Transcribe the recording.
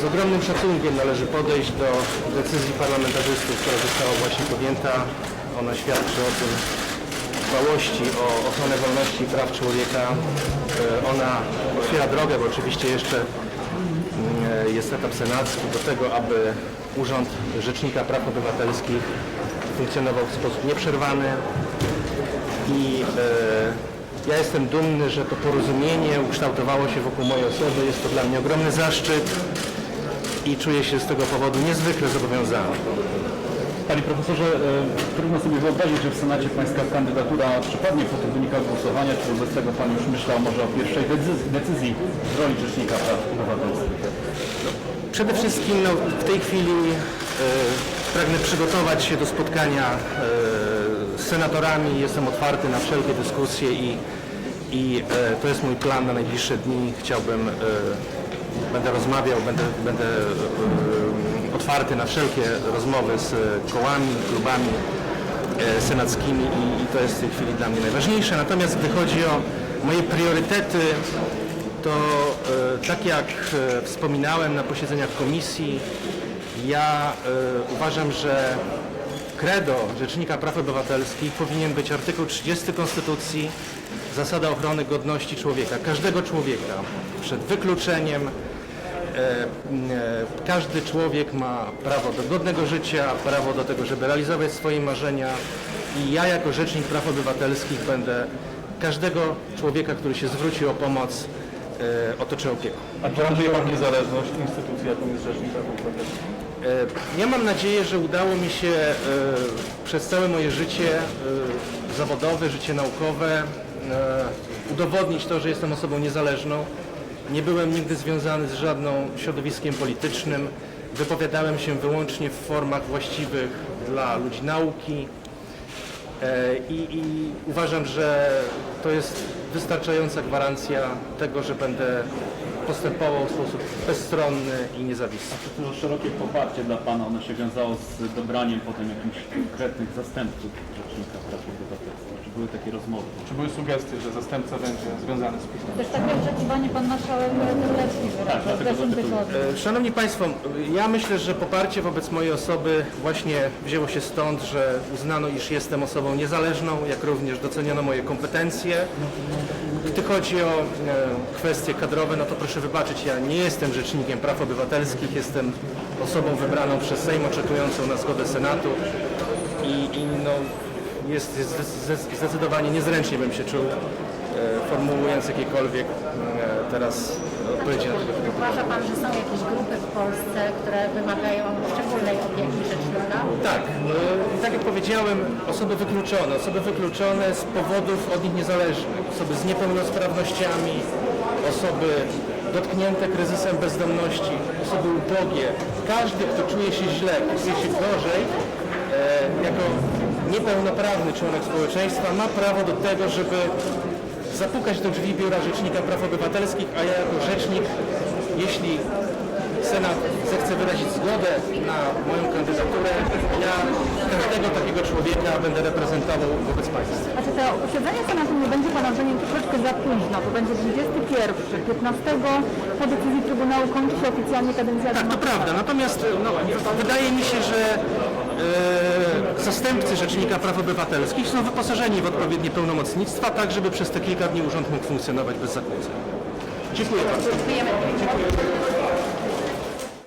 z ogromnym szacunkiem należy podejść do decyzji parlamentarzystów, która została właśnie podjęta. Ona świadczy o tym dbałości o ochronę wolności i praw człowieka. E, Ona otwiera drogę, bo oczywiście jeszcze mm, jest etap senacki do tego, aby Urząd Rzecznika Praw Obywatelskich funkcjonował w sposób nieprzerwany i e, ja jestem dumny, że to porozumienie ukształtowało się wokół mojej osoby. Jest to dla mnie ogromny zaszczyt i czuję się z tego powodu niezwykle zobowiązany. Panie profesorze, e, trudno sobie wyobrazić, że w Senacie Pańska kandydatura przypadnie po tych wynikach głosowania, czy wobec tego Pan już myślał może o pierwszej decyzji, decyzji w roli Rzecznika Praw Obywatelskich? Przede wszystkim no, w tej chwili e, pragnę przygotować się do spotkania e, senatorami. Jestem otwarty na wszelkie dyskusje i, i e, to jest mój plan na najbliższe dni. Chciałbym, e, będę rozmawiał, będę, będę e, otwarty na wszelkie rozmowy z kołami, klubami e, senackimi i, i to jest w tej chwili dla mnie najważniejsze. Natomiast gdy chodzi o moje priorytety, to e, tak jak e, wspominałem na posiedzeniach komisji, ja e, uważam, że credo Rzecznika Praw Obywatelskich powinien być artykuł 30 Konstytucji, zasada ochrony godności człowieka, każdego człowieka przed wykluczeniem. E, e, Każdy człowiek ma prawo do godnego życia, prawo do tego, żeby realizować swoje marzenia i ja jako Rzecznik Praw Obywatelskich będę każdego człowieka, który się zwróci o pomoc, e, otoczę opieką. A gwarantuje Pan niezależność instytucji, jaką jest Rzecznik Praw Obywatelskich? E, Ja mam nadzieję, że udało mi się e, przez całe moje życie e, zawodowe, życie naukowe udowodnić to, że jestem osobą niezależną. Nie byłem nigdy związany z żadną środowiskiem politycznym. Wypowiadałem się wyłącznie w formach właściwych dla ludzi nauki. I, I uważam, że to jest wystarczająca gwarancja tego, że będę postępował w sposób bezstronny i niezawisły. Czy to szerokie poparcie dla Pana, ono się wiązało z dobraniem potem jakichś konkretnych zastępców Rzecznika Praw Obywatelskich? Czy były takie rozmowy? Czy były sugestie, że zastępca będzie związany z PiSem? Też takie oczekiwanie pan marszałek Terlecki wyrażał w dlatego zeszłym tygodniu. E, Szanowni Państwo, ja myślę, że poparcie wobec mojej osoby właśnie wzięło się stąd, że uznano, iż jestem osobą niezależną, jak również doceniono moje kompetencje. Gdy chodzi o e, kwestie kadrowe, no to proszę wybaczyć, ja nie jestem rzecznikiem praw obywatelskich, jestem osobą wybraną przez Sejm, oczekującą na zgodę Senatu i, i no, jest, jest zde- zdecydowanie niezręcznie bym się czuł, e, formułując jakiekolwiek e, teraz odpowiedzi na tego typu Uważa pan, że są jakieś grupy w Polsce, które wymagają szczególnej opieki rzecznika? Tak, e, tak jak powiedziałem, osoby wykluczone, osoby wykluczone z powodów od nich niezależnych, osoby z niepełnosprawnościami, osoby dotknięte kryzysem bezdomności, osoby ubogie. Każdy, kto czuje się źle, czuje się gorzej, e, jako niepełnoprawny członek społeczeństwa ma prawo do tego, żeby zapukać do drzwi Biura Rzecznika Praw Obywatelskich, a ja jako rzecznik, jeśli Senat zechce wyrazić zgodę na moją kandydaturę, ja każdego takiego człowieka będę reprezentował wobec państwa. Znaczy to posiedzenie Senatu nie będzie pana zdaniem troszeczkę za późno, to będzie 21, 15 po decyzji Trybunału kończy się oficjalnie kadencja Tak, to prawda. Natomiast no, wydaje mi się, że e, zastępcy Rzecznika Praw Obywatelskich są wyposażeni w odpowiednie pełnomocnictwa, tak żeby przez te kilka dni urząd mógł funkcjonować bez zakłóceń. Dziękuję bardzo. Dziękujemy.